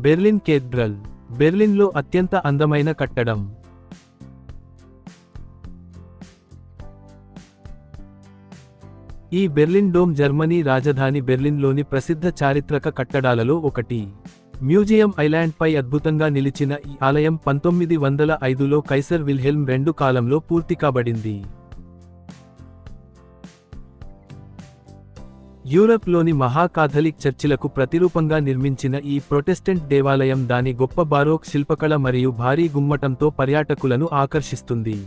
Berlin కేద్రల్ బెర్లిన్లో అత్యంత అందమైన కట్టడం. ఈ బెర్లిన్ డోమ్ జర్మనీ రాజధాని బెర్లిన్లోని ప్రసిద్ధ చారిత్రక కట్టడాలలో ఒకటి. మ్యూజియం ఐలాండ్పై అద్భుతంగా నిలిచిన ఈ ఆలయం పంతొమ్మిది వందల ఐదులో కైసర్ విల్హెల్మ్ రెండు కాలంలో పూర్తి కాబడింది. యూరప్లోని మహాకాథలిక్ చర్చిలకు ప్రతిరూపంగా నిర్మించిన ఈ ప్రొటెస్టెంట్ దేవాలయం దాని గొప్ప బారోక్ శిల్పకళ మరియు భారీ గుమ్మటంతో పర్యాటకులను ఆకర్షిస్తుంది.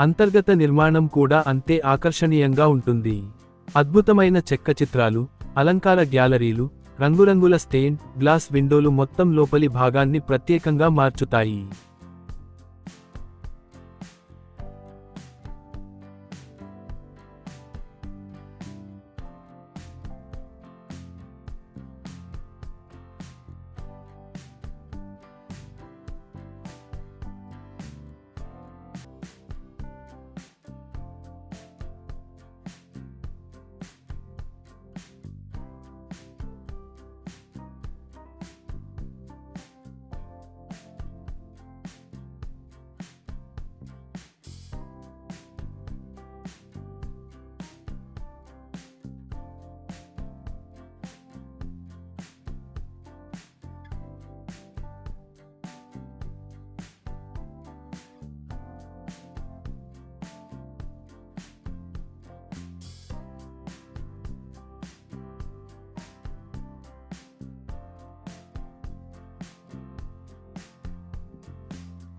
అంతర్గత నిర్మాణం కూడా అంతే ఆకర్షణీయంగా ఉంటుంది. అద్భుతమైన చెక్క చిత్రాలు అలంకార గ్యాలరీలు రంగురంగుల స్టెయిన్ గ్లాస్ విండోలు మొత్తం లోపలి భాగాన్ని ప్రత్యేకంగా మార్చుతాయి.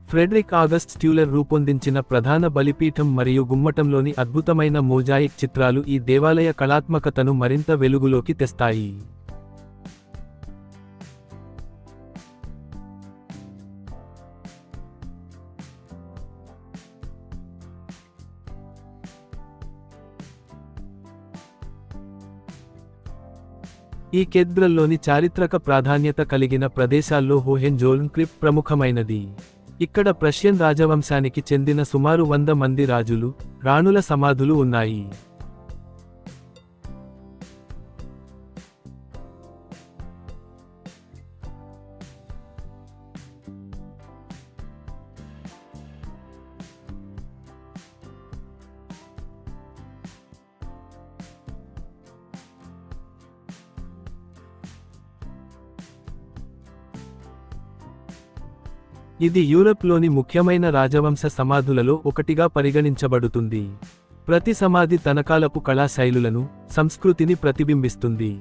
ఫ్రెడరిక్ ఆగస్ట్ స్ట్యూలర్ రూపొందించిన ప్రధాన బలిపీఠం మరియు గుమ్మటంలోని అద్భుతమైన మోజాయిక్ చిత్రాలు ఈ దేవాలయ కళాత్మకతను మరింత వెలుగులోకి తెస్తాయి. ఈ కేద్రల్లోని చారిత్రక ప్రాధాన్యత కలిగిన ప్రదేశాల్లో హోహెన్జోల్న్ క్రిప్ ప్రముఖమైనది. ఇక్కడ ప్రష్యన్ రాజవంశానికి చెందిన సుమారు వంద మంది రాజులు రాణుల సమాధులు ఉన్నాయి. ఇది యూరప్లోని ముఖ్యమైన రాజవంశ సమాధులలో ఒకటిగా పరిగణించబడుతుంది. ప్రతి సమాధి తనకాలపు కళా శైలులను సంస్కృతిని ప్రతిబింబిస్తుంది.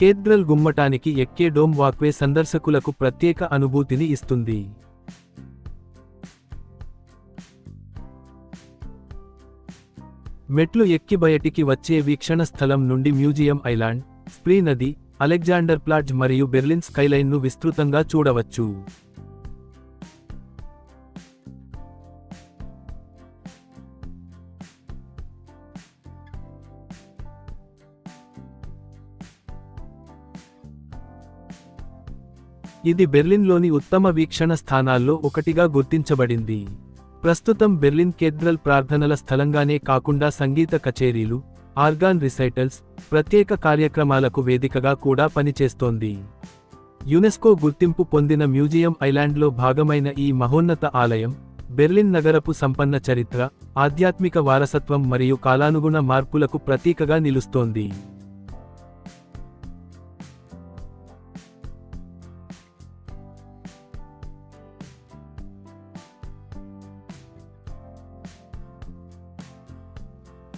కేద్రల్ గుమ్మటానికి ఎక్కే డోమ్ వాక్వే సందర్శకులకు ప్రత్యేక అనుభూతిని ఇస్తుంది. మెట్లు ఎక్కి బయటికి వచ్చే వీక్షణ స్థలం నుండి మ్యూజియం ఐలాండ్ స్ప్రీ నది అలెగ్జాండర్ ప్లాడ్జ్ మరియు బెర్లిన్ స్కైలైన్ను విస్తృతంగా చూడవచ్చు. ఇది బెర్లిన్లోని ఉత్తమ వీక్షణ స్థానాల్లో ఒకటిగా గుర్తించబడింది. ప్రస్తుతం బెర్లిన్ కేథ్రల్ ప్రార్థనల స్థలంగానే కాకుండా సంగీత కచేరీలు ఆర్గాన్ రిసైటల్స్ ప్రత్యేక కార్యక్రమాలకు వేదికగా కూడా పనిచేస్తోంది. యునెస్కో గుర్తింపు పొందిన మ్యూజియం ఐలాండ్లో భాగమైన ఈ మహోన్నత ఆలయం బెర్లిన్ నగరపు సంపన్న చరిత్ర ఆధ్యాత్మిక వారసత్వం మరియు కాలానుగుణ మార్పులకు ప్రతీకగా నిలుస్తోంది.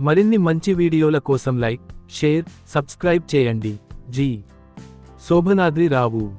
మరిన్ని మంచి వీడియోల కోసం లైక్ షేర్ సబ్స్క్రైబ్ చేయండి. జీ. శోభనాద్రి రావు.